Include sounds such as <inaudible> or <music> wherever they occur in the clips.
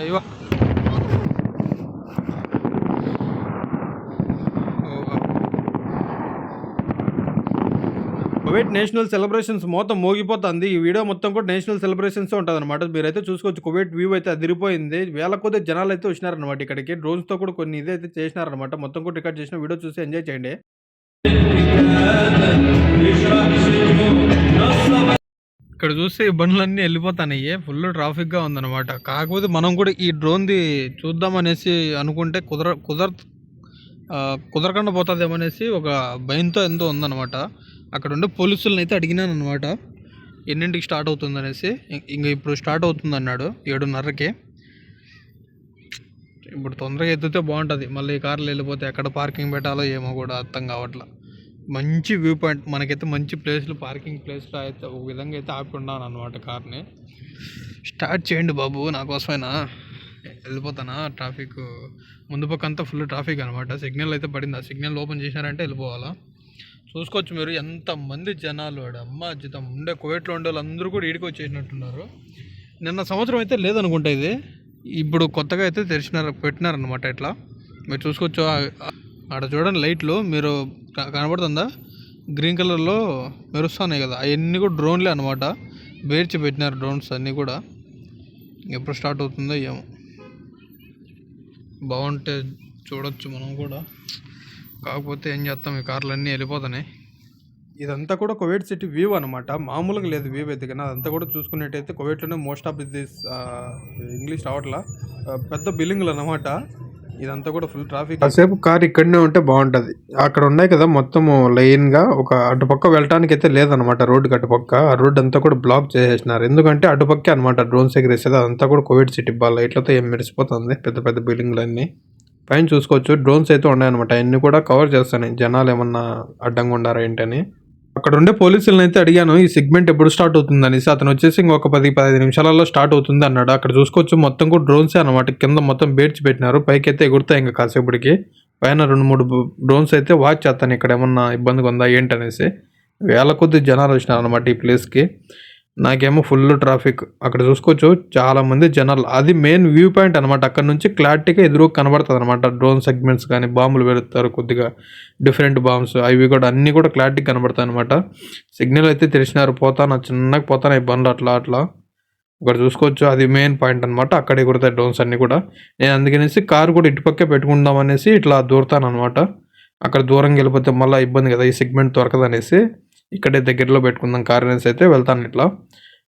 అయ్యో. Kuwait national celebrations మొత్తం మోగిపోతుంది. ఈ వీడియో మొత్తం కూడా నేషనల్ సెలబ్రేషన్స్ ఉంటుంది అనమాట మీరైతే చూసుకోవచ్చు కువైట్ వ్యూ అయితే అదిరిపోయింది. వేల కొద్ది జనాలు అయితే వచ్చినారనమాట ఇక్కడికి. డ్రోన్స్తో కూడా కొన్ని ఇదైతే చేసినారనమాట మొత్తం కూడా రికార్డ్ చేసిన వీడియో చూసి ఎంజాయ్ చేయండి. ఇక్కడ చూస్తే ఈ బండ్లన్నీ వెళ్ళిపోతాయి ఫుల్ ట్రాఫిక్గా ఉందన్నమాట. కాకపోతే మనం కూడా ఈ డ్రోన్ది చూద్దామనేసి అనుకుంటే కుదర కుదర కుదరకుండా పోతుందేమో అనేసి ఒక భయంతో ఎంతో ఉందన్నమాట. అక్కడ ఉండే పోలీసులను అయితే అడిగినాను అనమాట ఎన్నింటికి స్టార్ట్ అవుతుందనేసి. ఇంకా ఇప్పుడు స్టార్ట్ అవుతుంది అన్నాడు ఏడున్నరకి. ఇప్పుడు తొందరగా ఎత్తితే బాగుంటుంది. మళ్ళీ ఈ కార్లు వెళ్ళిపోతే ఎక్కడ పార్కింగ్ పెట్టాలో ఏమో కూడా అర్థం కావట్లా. మంచి వ్యూ పాయింట్ మనకైతే మంచి ప్లేస్లు పార్కింగ్ ప్లేస్లో అయితే ఒక విధంగా అయితే ఆపి ఉన్నాను అనమాట కార్ని. స్టార్ట్ చేయండి బాబు నా కోసమైనా. వెళ్ళిపోతానా ట్రాఫిక్? ముందు పక్క అంతా ఫుల్ ట్రాఫిక్ అనమాట సిగ్నల్ అయితే పడింది. ఆ సిగ్నల్ ఓపెన్ చేసినారంటే వెళ్ళిపోవాలా? చూసుకోవచ్చు మీరు ఎంతమంది జనాలు వాడు అమ్మ జీతం ఉండే కోవిడ్లో ఉండే వాళ్ళందరూ కూడా ఈడికి వచ్చేసినట్టున్నారు. నిన్న సంవత్సరం అయితే లేదనుకుంటా ఇది. ఇప్పుడు కొత్తగా అయితే తెరిచినారు పెట్టినారనమాట ఇట్లా. మీరు చూసుకోవచ్చు అక్కడ ఆడ చూడండి లైట్లు. మీరు కనబడుతుందా? గ్రీన్ కలర్లో మెరుస్తున్నాయి కదా. అవన్నీ కూడా డ్రోన్లే అనమాట బేర్చి పెట్టినారు డ్రోన్స్ అన్నీ కూడా. ఎప్పుడు స్టార్ట్ అవుతుందో ఏమో. బాగుంటే చూడొచ్చు మనం కూడా. కాకపోతే ఏం చేస్తాం? ఈ కార్లు అన్నీ వెళ్ళిపోతున్నాయి. ఇదంతా కూడా కువైట్ సిటీ వ్యూ అనమాట మామూలుగా లేదు వ్యూ అయితే కానీ అదంతా కూడా చూసుకున్నట్టయితే కువైట్లోనే మోస్ట్ ఆఫ్ దిస్ ఇంగ్లీష్ రావట్లా. పెద్ద బిల్డింగ్లు అనమాట ఇదంతా కూడా ఫుల్ ట్రాఫిక్ కాసేపు కార్ ఇక్కడనే ఉంటే బాగుంటది. అక్కడ ఉన్నాయి కదా మొత్తము లైన్గా ఒక అటుపక్క వెళ్ళటానికి అయితే లేదనమాట రోడ్డు అటుపక్క. ఆ రోడ్ అంతా కూడా బ్లాక్ చేసేసినారు. ఎందుకంటే అటుపక్కే అనమాట డ్రోన్స్ ఎగిరేసేది. అదంతా కూడా కోవిడ్ సిటీ బాల్ లైట్లతో ఏం మెరిసిపోతుంది. పెద్ద పెద్ద బిల్డింగ్లన్నీ పైన చూసుకోవచ్చు డ్రోన్స్ అయితే ఉన్నాయన్నమాట. అన్నీ కూడా కవర్ చేస్తాయి జనాలు ఏమన్నా అడ్డంగా ఉండారా ఏంటని. అక్కడ ఉండే పోలీసులను అయితే అడిగాను ఈ సెగ్మెంట్ ఎప్పుడు స్టార్ట్ అవుతుంది అనేసి అతను వచ్చేసి ఇంకొక పది పదిహేను నిమిషాలలో స్టార్ట్ అవుతుంది అన్నాడు అక్కడ చూసుకోవచ్చు మొత్తం కూడా డ్రోన్స్ అనమాట కింద మొత్తం బేడ్చి పెట్టినారు. పైకి అయితే ఎగురుతాయి ఇంకా కాసేపటికి. పైన రెండు మూడు డ్రోన్స్ అయితే వాచ్ చేస్తాను. ఇక్కడ ఏమన్నా ఇబ్బందిగా ఉందా ఏంటనేసి. వేల కొద్ది జనాలు వచ్చినారు అనమాట ఈ ప్లేస్కి. నాకేమో ఫుల్ ట్రాఫిక్ అక్కడ చూసుకోవచ్చు చాలామంది జనాలు. అది మెయిన్ వ్యూ పాయింట్ అనమాట అక్కడ నుంచి క్లారిటీగా ఎదురు కనబడుతుంది అనమాట డ్రోన్ సెగ్మెంట్స్ కానీ బాంబులు పెడతారు కొద్దిగా డిఫరెంట్ బాంబ్స్ అవి కూడా అన్నీ కూడా క్లారిటీ కనబడతాయి అనమాట సిగ్నల్ అయితే తెలిసినారు పోతాను చిన్నగా పోతాను ఈ బండ్లు అట్లా అట్లా. ఇక్కడ చూసుకోవచ్చు. అది మెయిన్ పాయింట్ అనమాట అక్కడే కుడతాయి డ్రోన్స్ అన్నీ కూడా. నేను అందుకనేసి కారు కూడా ఇటుపక్కే పెట్టుకుందాం అనేసి ఇట్లా దూరతాను అనమాట అక్కడ దూరంగా వెళ్ళిపోతే మళ్ళీ ఇబ్బంది కదా ఈ సెగ్మెంట్ దొరకదనేసి ఇక్కడే దగ్గరలో పెట్టుకుందాం. కార్ అనేసి అయితే వెళ్తాను ఇట్లా.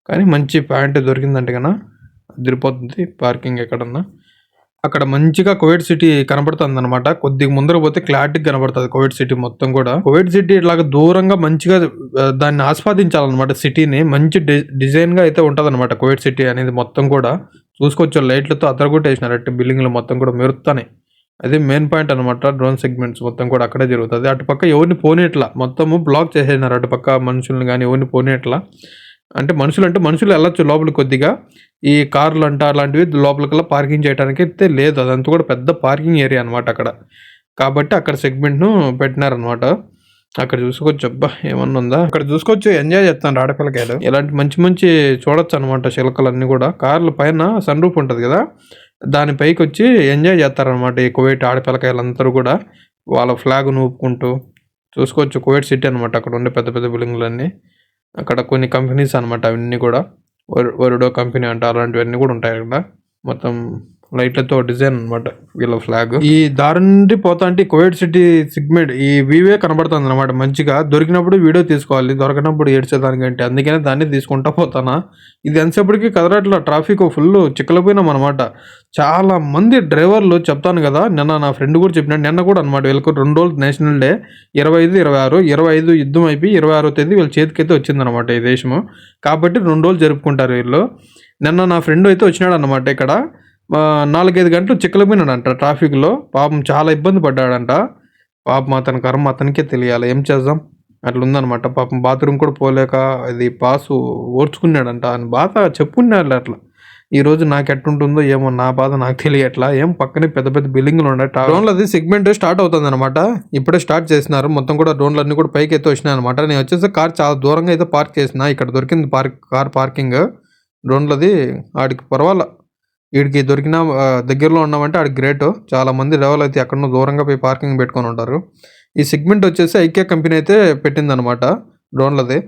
కానీ మంచి ప్యాంట్ దొరికిందంటే కన్నా అదిరిపోతుంది పార్కింగ్ ఎక్కడన్నా. అక్కడ మంచిగా కోవిడ్ సిటీ కనబడుతుంది అనమాట కొద్దిగా ముందర పోతే క్లారిటీ కనబడుతుంది కోవిడ్ సిటీ మొత్తం కూడా. కోవిడ్ సిటీ ఇట్లాగా దూరంగా మంచిగా దాన్ని ఆస్వాదించాలన్నమాట సిటీని. మంచి డి డిజైన్గా అయితే ఉంటుంది అనమాట కోవిడ్ సిటీ అనేది మొత్తం కూడా. చూసుకోవచ్చు లైట్లతో అద్దరగొట్టేసినారు. బిల్డింగ్లు మొత్తం కూడా మెరుస్తాయి అదే మెయిన్ పాయింట్ అనమాట డ్రోన్ సెగ్మెంట్స్ మొత్తం కూడా అక్కడే జరుగుతుంది. అటుపక్క ఎవరిని పోనేట్లా మొత్తము బ్లాక్ చేసేసినారు అటుపక్క మనుషుల్ని కానీ ఎవరిని పోనేట్లా అంటే మనుషులు అంటే మనుషులు వెళ్ళొచ్చు లోపల కొద్దిగా. ఈ కార్లు అంట అలాంటివి లోపలికల్లా పార్కింగ్ చేయడానికి అయితే లేదు. అదంతా కూడా పెద్ద పార్కింగ్ ఏరియా అనమాట అక్కడ. కాబట్టి అక్కడ సెగ్మెంట్ను పెట్టినారనమాట అక్కడ చూసుకోవచ్చు అబ్బా ఏమన్నా ఉందా? అక్కడ చూసుకోవచ్చు ఎంజాయ్ చేస్తాను ఆడపిల్లకాయలు. ఇలాంటి మంచి మంచి చూడొచ్చు అనమాట చిలకలు అన్నీ కూడా. కార్ల పైన సన్ రూఫ్ ఉంటుంది కదా? దాని పైకి వచ్చి ఎంజాయ్ చేస్తారనమాట ఈ కువైట్ ఆడపిల్లకాయలందరూ కూడా. వాళ్ళ ఫ్లాగ్ ఊపుకుంటూ. చూసుకోవచ్చు కువైట్ సిటీ అనమాట అక్కడ ఉండే పెద్ద పెద్ద బిల్డింగ్లన్నీ. అక్కడ కొన్ని కంపెనీస్ అనమాట అవన్నీ కూడా. వరుడో కంపెనీ అంట. అలాంటివన్నీ కూడా ఉంటాయి అక్కడ. మొత్తం లైట్లతో డిజైన్ అన్నమాట వీళ్ళ ఫ్లాగ్. ఈ దారి నుండి పోతా అంటే కోవిడ్ సిటీ సిగ్మెంట్ ఈ వీవే కనబడుతుంది అనమాట మంచిగా దొరికినప్పుడు వీడియో తీసుకోవాలి దొరకనప్పుడు ఏడ్చేదానికంటే. అందుకనే దాన్ని తీసుకుంటా పోతానా. ఇది ఎంతసేపటికి కదరట్లా ట్రాఫిక్ ఫుల్ చిక్కలపోయినాం అనమాట చాలా మంది డ్రైవర్లు చెప్తాను కదా నిన్న నా ఫ్రెండ్ కూడా చెప్పినాడు నిన్న కూడా అనమాట వీళ్ళకు రెండు రోజులు నేషనల్ డే ఇరవై ఐదు ఇరవై ఆరు ఇరవై ఐదు యుద్ధం అయిపోయి ఇరవై ఆరో తేదీ వీళ్ళ చేతికైతే వచ్చిందనమాట ఈ దేశము. కాబట్టి రెండు రోజులు జరుపుకుంటారు వీళ్ళు. నిన్న నా ఫ్రెండ్ అయితే వచ్చినాడు అనమాట ఇక్కడ. నాలుగైదు గంటలు చిక్కలిపోయినాడంట ట్రాఫిక్లో. పాపం చాలా ఇబ్బంది పడ్డాడంట. పాపం అతని కర్మ అతనికే తెలియాలి. ఏం చేద్దాం? అట్లా ఉందన్నమాట పాపం బాత్రూమ్ కూడా పోలేక అది పాసు ఓర్చుకున్నాడంట. అని బాధ చెప్పుకున్నాడు అట్లా. ఈరోజు నాకు ఎట్టుంటుందో ఏమో నా బాధ నాకు తెలియట్లా. ఏం పక్కనే పెద్ద పెద్ద బిల్డింగ్లు ఉన్నాయి. డ్రోన్లు అది సెగ్మెంట్ స్టార్ట్ అవుతుంది అనమాట ఇప్పుడే స్టార్ట్ చేసినారు. మొత్తం కూడా డ్రోన్లు అన్ని కూడా పైకి అయితే వచ్చినాయి అనమాట నేను వచ్చేసి కార్ చాలా దూరంగా అయితే పార్క్ చేసిన. ఇక్కడ దొరికింది పార్క్ కార్ పార్కింగ్. డ్రోన్లది ఆడికి పర్వాలా. వీడికి దొరికిన దగ్గరలో ఉన్నామంటే ఆడు గ్రేట్. చాలా మంది డెవలప్ అయితే ఎక్కడో దూరంగా పోయి పార్కింగ్ పెట్టుకొని ఉంటారు. ఈ సెగ్మెంట్ వచ్చేసి ఐకే కంపెనీ అయితే పెట్టిందనమాట డ్రోన్లది.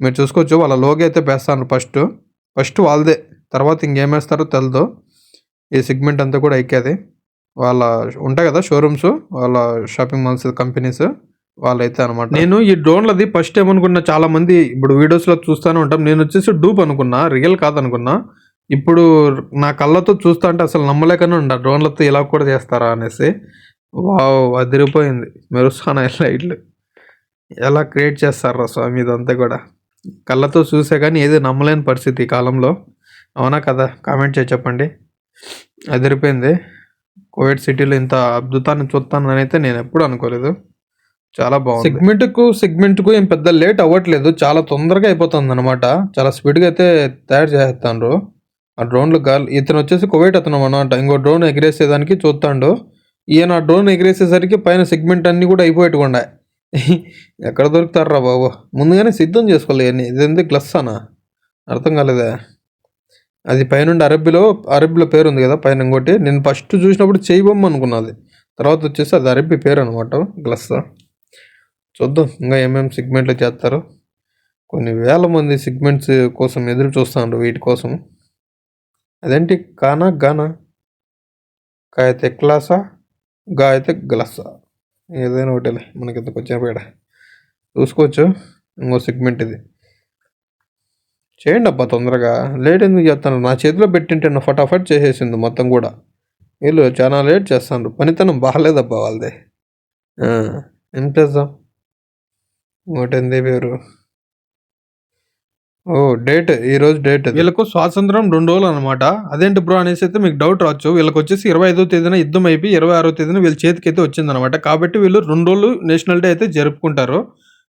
మీరు చూసుకోవచ్చు వాళ్ళ లోగే అయితే వేస్తాను ఫస్ట్. ఫస్ట్ వాళ్ళదే తర్వాత ఇంకేం వేస్తారో తెలదు. ఈ సెగ్మెంట్ అంతా కూడా ఐకేది. వాళ్ళ ఉంటాయి కదా షోరూమ్స్ వాళ్ళ షాపింగ్ మాల్స్ కంపెనీస్ వాళ్ళైతే అనమాట. నేను ఈ డ్రోన్లది ఫస్ట్ ఏమనుకున్నా చాలా మంది ఇప్పుడు వీడియోస్లో చూస్తూనే ఉంటాం. నేను వచ్చేసి డూప్ అనుకున్నా రియల్ కాదనుకున్నా. ఇప్పుడు నా కళ్ళతో చూస్తా అంటే అసలు నమ్మలేకనే ఉండ. డ్రోన్లతో ఇలా కూడా చేస్తారా అనేసి. వావ్ అదిరిపోయింది. మెరుస్తాను లైట్లు. ఎలా క్రియేట్ చేస్తారా స్వామి ఇదంతా కూడా? కళ్ళతో చూసే కానీ ఏది నమ్మలేని పరిస్థితి ఈ కాలంలో. అవునా కదా? కామెంట్ చేసి చెప్పండి. అదిరిపోయింది. కోవిడ్ సిటీలో ఇంత అద్భుతాన్ని చూస్తానని అయితే నేను ఎప్పుడు అనుకోలేదు. చాలా బాగుంది. సెగ్మెంట్కు సెగ్మెంట్కు ఏం పెద్ద లేట్ అవ్వట్లేదు. చాలా తొందరగా అయిపోతుంది అనమాట చాలా స్పీడ్గా అయితే తయారు చేస్తాండ్రు. ఆ డ్రోన్లు గాలి ఇతను వచ్చేసి కువైట్ అతను అనమాట ఇంకో డ్రోన్ ఎగిరేసేదానికి చూస్తాడు ఈయన ఆ డ్రోన్ ఎగిరేసేసరికి పైన సెగ్మెంట్ అన్నీ కూడా అయిపోయేట్టుకుండా <laughs> ఎక్కడ దొరుకుతారా బాబు? ముందుగానే సిద్ధం చేసుకోవాలి ఇది ఇదేంది గ్లస్ అనా? అర్థం కాలేదా? అది పైనుండి అరబ్బీలో అరబ్బీలో పేరు ఉంది కదా పైన ఇంకోటి. నేను ఫస్ట్ చూసినప్పుడు చేయబొమ్మ అనుకున్నది. తర్వాత వచ్చేసి అది అరబ్బీ పేరు అనమాట గ్లస్. చూద్దాం ఇంకా ఏమేమి సిగ్మెంట్లు చేస్తారు. కొన్ని వేల మంది సిగ్మెంట్స్ కోసం ఎదురు చూస్తాను వీటి కోసం. అదేంటి? కానా గానా? కా అయితే క్లాసా గా అయితే గ్లాసా? ఏదైనా ఒకటేలే మనకి ఇంతకు వచ్చిన పేడ. చూసుకోవచ్చు ఇంకో సెగ్మెంట్ ఇది. చేయండి అబ్బా తొందరగా. లేట్ ఎందుకు చేస్తాను నా చేతిలో పెట్టింటే నా ఫటాఫట్ చేసేసింది మొత్తం కూడా. వీళ్ళు చాలా లేట్ చేస్తాను పనితనం బాగాలేదబ్బా వాళ్ళది. ఆ, ఏం చేద్దాం. ఇంకోటి పేరు? ఓ డేట్ ఈ రోజు డేట్ వీళ్ళకు స్వాతంత్రం రెండు రోజులు అనమాట అదేంటి బ్రో అనేసి అయితే మీకు డౌట్ రావచ్చు. వీళ్ళకి వచ్చేసి ఇరవై ఐదో తేదీన యుద్ధం అయిపోయి ఇరవై ఆరో తేదీన వీళ్ళ చేతికి అయితే వచ్చిందనమాట కాబట్టి వీళ్ళు రెండు రోజులు నేషనల్ డే అయితే జరుపుకుంటారు.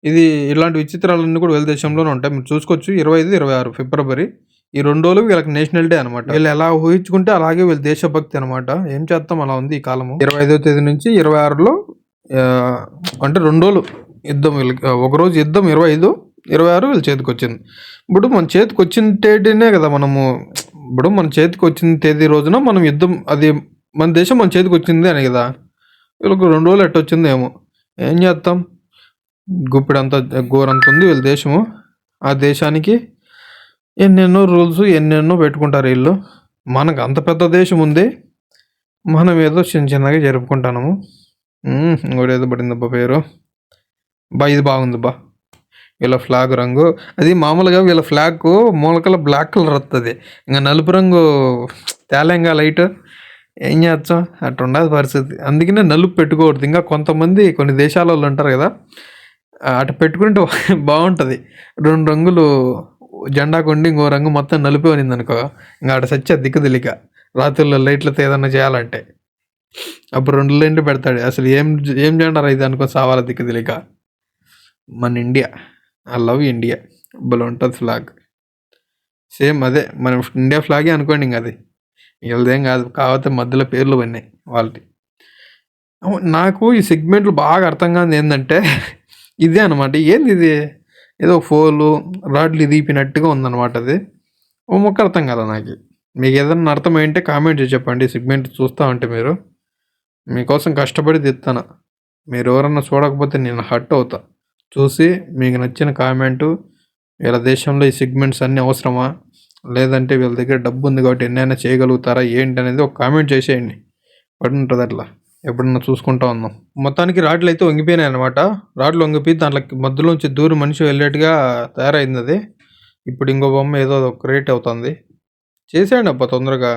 ఇది ఇలాంటి విచిత్రాలన్నీ కూడా వీళ్ళ దేశంలోనే ఉంటాయి. మీరు చూసుకోవచ్చు ఇరవై ఐదు ఇరవై ఆరు ఫిబ్రవరి ఈ రెండు రోజులు వీళ్ళకి నేషనల్ డే అనమాట వీళ్ళు ఎలా ఊహించుకుంటే అలాగే వీళ్ళ దేశభక్తి అనమాట ఏం చేస్తాం అలా ఉంది ఈ కాలము? ఇరవై ఐదో తేదీ నుంచి ఇరవై ఆరులో అంటే రెండు రోజులు యుద్ధం వీళ్ళకి ఒక రోజు యుద్ధం ఇరవై ఐదు ఇరవై ఆరు వీళ్ళ చేతికి వచ్చింది. ఇప్పుడు మన చేతికి వచ్చిన తేదీనే కదా మనము ఇప్పుడు మన చేతికి వచ్చిన తేదీ రోజున మనం యుద్ధం అది మన దేశం మన చేతికి వచ్చింది అని కదా. వీళ్ళకి రెండు రోజులు ఎట్ట ఏమో ఏం చేస్తాం? గుప్పిడంత ఘోరంత ఉంది వీళ్ళ దేశము. ఆ దేశానికి ఎన్నెన్నో రూల్స్ ఎన్నెన్నో పెట్టుకుంటారు వీళ్ళు. మనకు అంత పెద్ద దేశం ఉంది. మనం ఏదో చిన్న చిన్నగా జరుపుకుంటాము. ఇంకోటి ఏదో పడిందబ్బా పేరు. బా ఇది బాగుంది బా. వీళ్ళ ఫ్లాగ్ రంగు. అది మామూలుగా వీళ్ళ ఫ్లాగ్ మూలకల బ్లాక్ కలర్ వస్తుంది ఇంకా నలుపు రంగు తేలంగా లైట్. ఏం చేస్తాం? అట్లా ఉండదు పరిస్థితి. అందుకనే నలుపు పెట్టుకోకూడదు. ఇంకా కొంతమంది కొన్ని దేశాల వాళ్ళు ఉంటారు కదా అటు పెట్టుకుంటే <laughs> బాగుంటుంది. రెండు రంగులు జెండా కొండి ఇంకో రంగు మొత్తం నలిపి అనింది అనుకో ఇంకా అటు సచ్చే దిక్కు రాత్రుల్లో లైట్లతో ఏదన్నా చేయాలంటే. అప్పుడు రెండు లైన్లు పెడతాడు. అసలు ఏం ఏం జెండా ఇది అనుకో సావాల దిక్కు మన ఇండియా. ఐ లవ్ ఇండియా భలే ఉంటుంది ఫ్లాగ్ సేమ్ అదే మనం ఇండియా ఫ్లాగే అనుకోండి ఇంక అది. వీళ్ళదేం కాదు కాకపోతే మధ్యలో పేర్లు పడినాయి వాళ్ళకి నాకు ఈ సెగ్మెంట్లు బాగా అర్థం కాదు ఏంటంటే ఇదే అనమాట ఏంది ఇది? ఏదో ఫోలు రాడ్లు దీపినట్టుగా ఉందన్నమాట అది. ఓ మొక్క అర్థం కదా నాకు? మీకు ఏదన్నా అర్థమైంటే కామెంట్ చేసి చెప్పండి సెగ్మెంట్ చూస్తా ఉంటే మీరు. మీకోసం కష్టపడి తెస్తాను మీరు ఎవరన్నా చూడకపోతే నేను హట్ అవుతా. చూసి మీకు నచ్చిన కామెంటు వీళ్ళ దేశంలో ఈ సెగ్మెంట్స్ అన్నీ అవసరమా? లేదంటే వీళ్ళ దగ్గర డబ్బు ఉంది కాబట్టి ఎన్నైనా చేయగలుగుతారా? ఏంటి అనేది ఒక కామెంట్ చేసేయండి. పడి ఉంటుంది అట్లా. ఎప్పుడన్నా చూసుకుంటా ఉందాం. మొత్తానికి రాడ్లు అయితే వంగిపోయినాయి అనమాట రాడ్లు వంగిపోయి దాంట్లో మధ్యలోంచి దూరం మనిషి వెళ్ళేట్టుగా తయారైంది అది. ఇప్పుడు ఇంకో బొమ్మ ఏదో ఒక క్రియేట్ అవుతుంది. చేసేయండి అబ్బా తొందరగా.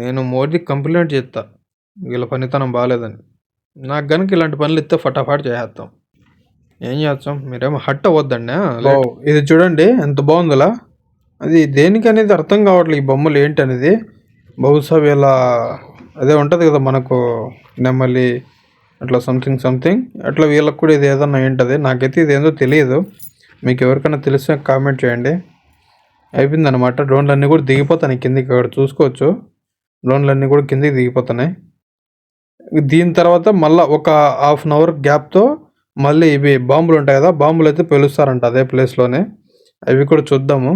నేను మోడీకి కంప్లైంట్ చేస్తా వీళ్ళ పనితనం బాగాలేదని నాకు గనుక ఇలాంటి పనులు ఇస్తే ఫటాఫట్ చేసేస్తాం ఏం చేస్తాం? మీరేమో హట్ అవ్వద్దండి ఇది చూడండి ఎంత బాగుందిలా? అది దేనికి అనేది అర్థం కావట్లేదు ఈ బొమ్మలు ఏంటి అనేది బహుశా వీళ్ళ అదే ఉంటుంది కదా మనకు నెమ్మలి అట్లా సంథింగ్ సంథింగ్ అట్లా వీళ్ళకి కూడా ఇది ఏదన్నా ఏంటది? నాకైతే ఇది ఏందో తెలియదు. మీకు ఎవరికైనా తెలిస్తే కామెంట్ చేయండి. అయిపోయిందనమాట డ్రోన్లు అన్నీ కూడా దిగిపోతాయి కిందికి అక్కడ చూసుకోవచ్చు. డ్రోన్లు అన్నీ కూడా కిందికి దిగిపోతున్నాయి. దీని తర్వాత మళ్ళీ ఒక హాఫ్ అన్ అవర్ గ్యాప్తో మళ్ళీ ఇవి బాంబులు ఉంటాయి కదా బాంబులు అయితే పిలుస్తారంట అదే ప్లేస్లోనే అవి కూడా చూద్దాము.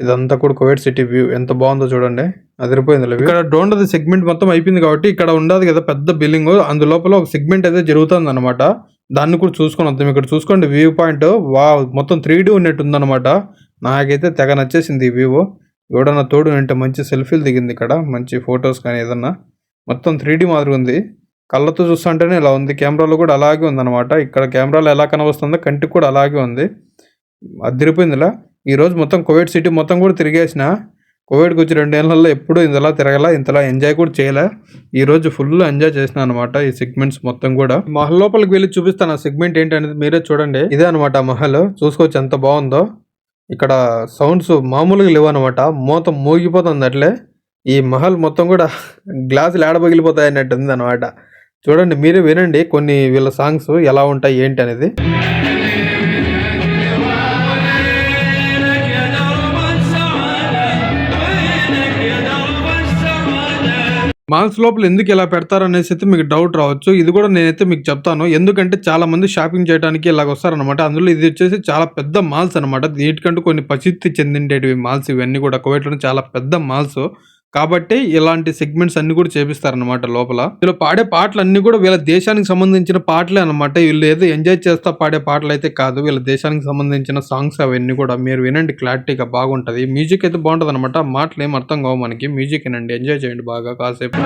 ఇదంతా కూడా కోవిడ్ సిటీ వ్యూ ఎంత బాగుందో చూడండి. అదిరిపోయింది view. ఇక్కడ డోండది సెగ్మెంట్ మొత్తం అయిపోయింది కాబట్టి ఇక్కడ ఉండదు కదా పెద్ద బిల్డింగ్ అందులోపల ఒక సెగ్మెంట్ అయితే జరుగుతుంది అనమాట దాన్ని కూడా చూసుకొని వద్దాం. ఇక్కడ చూసుకోండి వ్యూ పాయింట్ వా మొత్తం త్రీ డీ ఉన్నట్టు ఉందన్నమాట నాకైతే తెగ నచ్చేసింది ఈ వ్యూ ఎవడన్నా తోడు అంటే మంచి సెల్ఫీలు దిగింది ఇక్కడ. మంచి ఫొటోస్ కానీ ఏదన్నా. మొత్తం త్రీ డీ మాదిరి ఉంది. కళ్ళతో చూస్తుంటేనే ఇలా ఉంది. కెమెరాలో కూడా అలాగే ఉందన్నమాట. ఇక్కడ కెమెరాలో ఎలా కనవస్తుందో కంటికి కూడా అలాగే ఉంది. అదిరిపోయిందిలా. ఈరోజు మొత్తం కోవిడ్ సిటీ మొత్తం కూడా తిరిగేసిన కోవిడ్కి వచ్చి రెండేళ్ళలో ఎప్పుడు ఇంతలా తిరగల ఇంతలా ఎంజాయ్ కూడా చేయలే. ఈ రోజు ఫుల్ ఎంజాయ్ చేసిన అనమాట ఈ సెగ్మెంట్స్ మొత్తం కూడా. మహల్ లోపలికి వెళ్ళి చూపిస్తాను. ఆ సెగ్మెంట్ ఏంటి అనేది మీరే చూడండి. ఇదే అనమాట మహల్. చూసుకోవచ్చు ఎంత బాగుందో. ఇక్కడ సౌండ్స్ మామూలుగా లేవు అనమాట మూత మోగిపోతుంది అట్లే. ఈ మహల్ మొత్తం కూడా గ్లాసులు ఏడబగిలిపోతాయి అన్నట్టు ఉంది అనమాట చూడండి మీరే వినండి కొన్ని వీళ్ళ సాంగ్స్ ఎలా ఉంటాయి ఏంటి అనేది. మాల్స్ లోపల ఎందుకు ఇలా పెడతారనేసి అయితే మీకు డౌట్ రావచ్చు. ఇది కూడా నేనైతే మీకు చెప్తాను. ఎందుకంటే చాలా మంది షాపింగ్ చేయడానికి ఇలాగ వస్తారనమాట అందులో ఇది వచ్చేసి చాలా పెద్ద మాల్స్ అనమాట వీటికంటూ కొన్ని ప్రసిద్ధి చెందిండేటివి మాల్స్. ఇవన్నీ కూడా కువైట్లో చాలా పెద్ద మాల్స్. కాబట్టి ఇలాంటి సెగ్మెంట్స్ అన్ని కూడా చేపిస్తారనమాట లోపల. వీళ్ళు పాడే పాటలు అన్ని కూడా వీళ్ళ దేశానికి సంబంధించిన పాటలే అనమాట వీళ్ళు ఏదో ఎంజాయ్ చేస్తా పాడే పాటలు అయితే కాదు. వీళ్ళ దేశానికి సంబంధించిన సాంగ్స్ అవన్నీ కూడా మీరు వినండి క్లారిటీగా బాగుంటది. మ్యూజిక్ అయితే బాగుంటుంది అనమాట మాటలు ఏం అర్థం కావు మనకి. మ్యూజిక్ వినండి ఎంజాయ్ చేయండి బాగా కాసేపు.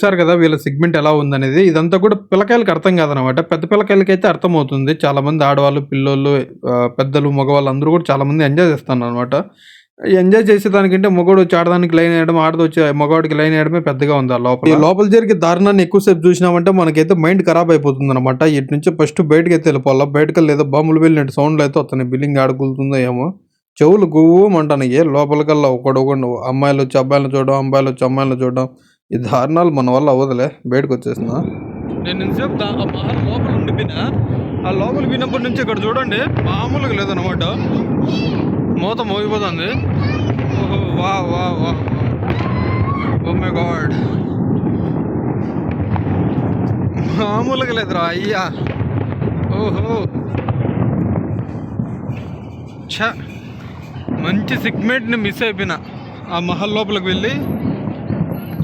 చూసారు కదా వీళ్ళ సెగ్మెంట్ ఎలా ఉందనేది. ఇదంతా కూడా పిల్లకాయలకి అర్థం కాదనమాట. పెద్ద పిల్లకాయలకి అయితే అర్థమవుతుంది. చాలామంది ఆడవాళ్ళు పిల్లోళ్ళు పెద్దలు మగవాళ్ళు అందరూ కూడా చాలామంది ఎంజాయ్ చేస్తున్నారు అనమాట ఎంజాయ్ చేసేదానికంటే మగవాడు వచ్చి ఆడదానికి లైన్ వేయడం ఆడది వచ్చి మగవాడికి లైన్ వేయడమే పెద్దగా ఉంది ఆ లోపల. లోపల జరిగే దారుణాన్ని ఎక్కువసేపు చూసినామంటే మనకైతే మైండ్ ఖరాబ్ అయిపోతుంది అనమాట ఇటు నుంచి ఫస్ట్ బయటకి అయితే వెళ్ళిపోవాలా? బయటకు లేదా బాంబులు వెళ్ళినట్టు సౌండ్లు అయితే వస్తున్నాయి. బిల్డింగ్ ఆడుకుంటుందో ఏమో. చెవులు గువ్వమంటానికి లోపలికల్లా ఒకడు ఒకడు అమ్మాయిలు వచ్చి అబ్బాయిలను చూడడం అమ్మాయిలు వచ్చి అమ్మాయిలను చూడడం. ఈ దారుణాలు మన వల్ల అవ్వదులే బయటకు వచ్చేసిన నేను ఇంతసేపు ఆ మహల్ లోపల ఉండిపోయినా. ఆ లోపల పోయినప్పటి నుంచి ఇక్కడ చూడండి మామూలుగా లేదనమాట మూత మోగిపోతుంది. ఓహో వా వా వా ఓ మై గాడ్ మామూలుగా లేదురా అయ్యా. ఓహో. ఛ. మంచి సిగ్మెంట్ని మిస్ అయిపోయినా. ఆ మహల్ లోపలికి వెళ్ళి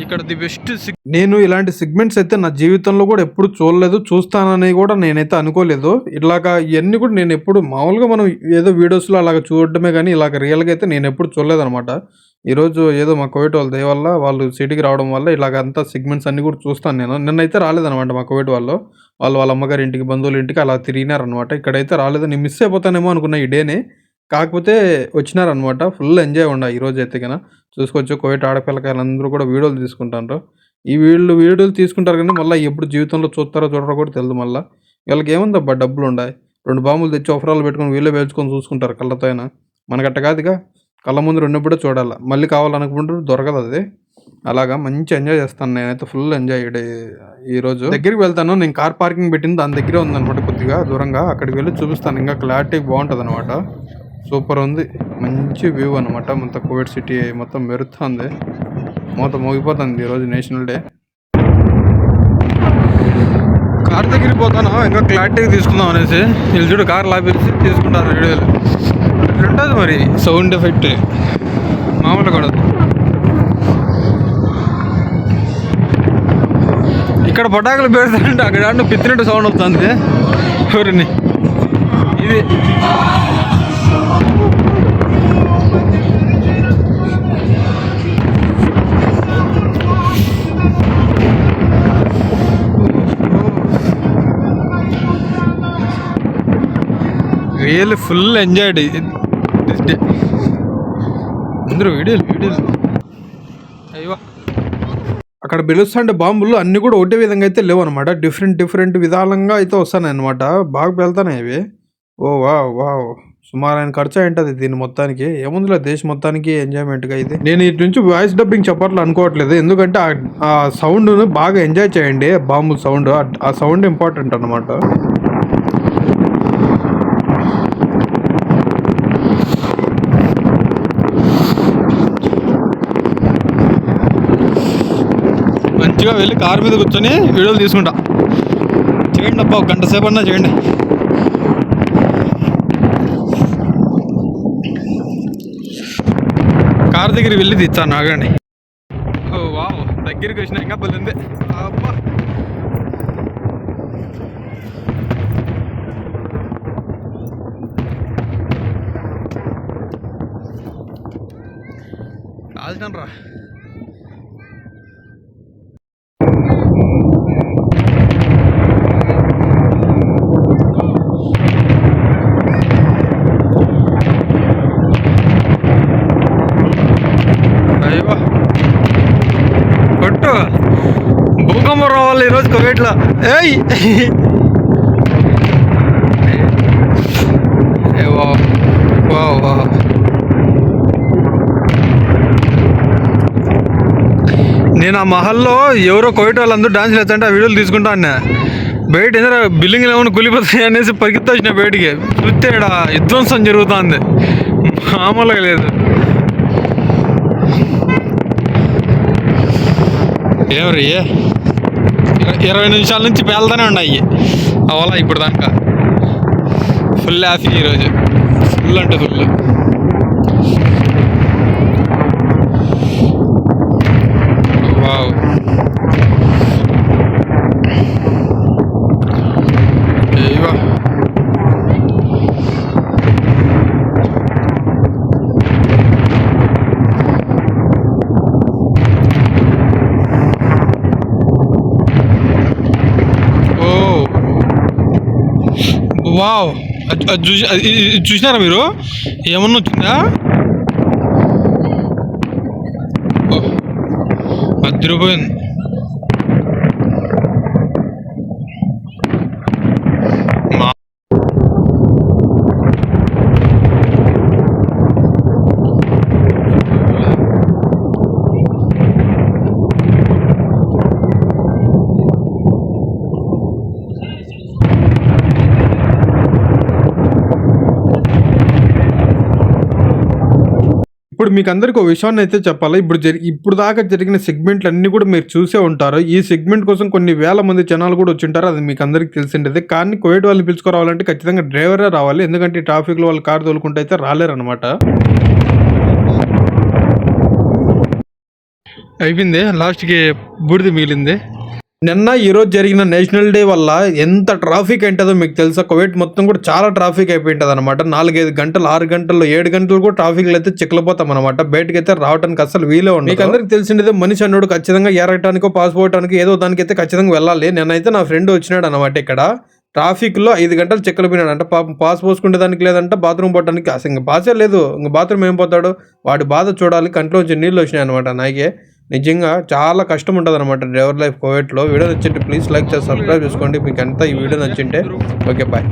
ఇక్కడ ది బెస్ట్ నేను ఇలాంటి సిగ్మెంట్స్ అయితే నా జీవితంలో కూడా ఎప్పుడు చూడలేదు చూస్తానని కూడా నేనైతే అనుకోలేదు. ఇలాగా ఇవన్నీ కూడా నేను ఎప్పుడు మామూలుగా మనం ఏదో వీడియోస్లో అలాగ చూడటమే కానీ ఇలాగ రియల్గా అయితే నేను ఎప్పుడు చూడలేదు అనమాట ఈరోజు ఏదో మా కోవిడ్ వాళ్ళ దయ వల్ల వాళ్ళు సిటీకి రావడం వల్ల ఇలాగ అంతా సిగ్మెంట్స్ అన్నీ కూడా చూస్తాను నేను. నిన్నైతే రాలేదనమాట మా కోవిట్ వాళ్ళు. వాళ్ళు వాళ్ళ అమ్మగారి ఇంటికి బంధువుల ఇంటికి అలా తిరిగినారనమాట ఇక్కడైతే రాలేదు. నేను మిస్ అయిపోతానేమో అనుకున్నా ఈ డేని కాకపోతే వచ్చినారనమాట ఫుల్ ఎంజాయ్ ఉండ ఈరోజు అయితే కన్నా చూసుకోవచ్చు కోవిడ్ ఆడపిల్లకాయలు అందరూ కూడా వీడియోలు తీసుకుంటారు ఈ వీళ్ళు వీడియోలు తీసుకుంటారు కానీ మళ్ళీ ఎప్పుడు జీవితంలో చూస్తారో చూడరో కూడా తెలియదు మళ్ళీ. వీళ్ళకి ఏముందబ్బా డబ్బులు ఉండాయి. రెండు బాంబులు తెచ్చి ఆఫరాలు పెట్టుకొని వీళ్ళే పేల్చుకొని చూసుకుంటారు కళ్ళతో అయినా. మనకట్ట కాదుగా. కళ్ళ ముందు రెండుప్పుడే చూడాలి. మళ్ళీ కావాలనుకుంటారు దొరకదు అది. అలాగా మంచి ఎంజాయ్ చేస్తాను నేనైతే ఫుల్ ఎంజాయ్ ఈ రోజు. దగ్గరికి వెళ్తాను. నేను కార్ పార్కింగ్ పెట్టింది దాని దగ్గరే ఉందన్నమాట కొద్దిగా దూరంగా. అక్కడికి వెళ్ళి చూపిస్తాను. ఇంకా క్లారిటీ బాగుంటుంది అనమాట సూపర్ ఉంది. మంచి వ్యూ అనమాట మొత్తం కోవిడ్ సిటీ మొత్తం మెరుతుంది మొత్తం మోగిపోతుంది ఈరోజు నేషనల్ డే. కార్ దగ్గరికి పోతాను. ఇంకా క్లారిటీగా తీసుకుందాం అనేసి. వీళ్ళు చూడు కార్ లాపేసి తీసుకుంటాను వీడియోలు ఉంటుంది మరి సౌండ్ ఎఫెక్ట్. మామూలు కూడా ఇక్కడ పటాకులు పెడతారంటే అక్కడ పిత్తినట్టు సౌండ్ వస్తుంది. ఎవరిని? ఇది. Really full enjoyed this day. అందరూ వీడియోలు వీడియోలు. అయ్యో. అక్కడ పిలుస్తుంటే బాంబులు అన్నీ కూడా ఒకటే విధంగా అయితే లేవు అనమాట డిఫరెంట్ డిఫరెంట్ విధాలంగా అయితే వస్తాయి అనమాట బాగా వెళ్తున్నాయి అవి ఓ వావ్ వావ్. సుమారు ఆయన ఖర్చు ఏంటది దీని మొత్తానికి. ఏముందిలే దేశం మొత్తానికి ఎంజాయ్మెంట్గా ఇది. నేను ఇటు నుంచి వాయిస్ డబ్బింగ్ చెప్పట్లు అనుకోవట్లేదు. ఎందుకంటే ఆ- సౌండ్ను బాగా ఎంజాయ్ చేయండి. బాంబు సౌండ్ ఆ సౌండ్ ఇంపార్టెంట్ అనమాట మంచిగా వెళ్ళి కారు మీద కూర్చొని వీడియోలు తీసుకుంటా. చేయండి అబ్బా ఒక గంట సేపు అన్నా చేయండి. కార్ దగ్గర వెళ్ళి తెచ్చాను ఆగండి ఓ వావ్ దగ్గరికి వచ్చినా ఇంకా బలింది అబ్బా. రా అయ్యో కొట్టు రావాలి ఈరోజు కువైట్లో ఏయ్! నేను ఆ మహల్లో ఎవరో కోవిడ్ వాళ్ళందరూ డాన్స్ వేస్తుంటే ఆ వీడియోలు తీసుకుంటా అన్నా. బయట ఏదైనా బిల్డింగ్లు ఏమైనా కూలిపోతాయి అనేసి పరిగెత్తి వచ్చిన బయటికి. చూస్తే ఇక్కడ విధ్వంసం జరుగుతుంది. మామూలుగా లేదు. ఏమరి ఇరవై నిమిషాల నుంచి పేలుతూనే ఉన్నాయి. అవలా ఇప్పుడు దాకా. ఫుల్ హ్యాపీ ఈరోజు ఫుల్ అంటే ఫుల్ వావ్ ఏవా ఓ వావ్ అది- అది చూసి అది- ఇది- ఇది చూసినారా మీరు? ఏమన్నా వచ్చిందా? అద్దరిపోయింది. మీకు అందరికి ఒక విషయాన్ని అయితే చెప్పాలి. ఇప్పుడు జరి ఇప్పుడు దాకా జరిగిన సెగ్మెంట్లు అన్నీ కూడా మీరు చూసే ఉంటారు. ఈ సెగ్మెంట్ కోసం కొన్ని వేల మంది జనాలు కూడా వచ్చింటారు. అది మీకు అందరికి తెలిసిండేది. కానీ కోవిడ్ వాళ్ళని పిలుచుకురావాలంటే ఖచ్చితంగా డ్రైవరే రావాలి. ఎందుకంటే ట్రాఫిక్లో వాళ్ళు కారు తోలుకుంటే అయితే రాలేరు అనమాట అయిపోయింది. లాస్ట్కి బూడిద మిగిలింది. నిన్న ఈరోజు జరిగిన నేషనల్ డే వల్ల ఎంత ట్రాఫిక్ అంటుందో మీకు తెలుసా? కోవిడ్ మొత్తం కూడా చాలా ట్రాఫిక్ అయిపోయింటుంది అనమాట నాలుగైదు గంటలు ఆరు గంటల్లో ఏడు గంటలు కూడా ట్రాఫిక్ అయితే చిక్కలిపోతాం అనమాట బయటకి అయితే రావడానికి అసలు వీలే ఉండదు. మీకు అందరికి తెలిసిందే మనిషి అన్నోడు ఖచ్చితంగా ఏరగటానికో పాస్పోర్టానికి ఏదో దానికి అయితే ఖచ్చితంగా వెళ్ళాలి. నేనైతే నా ఫ్రెండ్ వచ్చినాడు అనమాట ఇక్కడ. ట్రాఫిక్లో ఐదు గంటలు చెక్కలిపోయినాడు అంటే పాపం పాస్ పోసుకునే దానికి లేదంటే బాత్రూమ్ పోవడానికి అసలు ఇంక పాసే లేదు. ఇంక బాత్రూమ్ ఏం పోతాడు? వాడి బాధ చూడాలి కంట్లోంచి నీళ్ళు వచ్చినాయి అనమాట నాకే. నిజంగా చాలా కష్టం ఉంటుంది అనమాట డ్రైవర్ లైఫ్ కోవిడ్లో వీడియో నచ్చింటే ప్లీజ్ లైక్ చేసి సబ్స్క్రైబ్ చేసుకోండి. మీకు ఎంత ఈ వీడియో నచ్చింటే. Okay bye.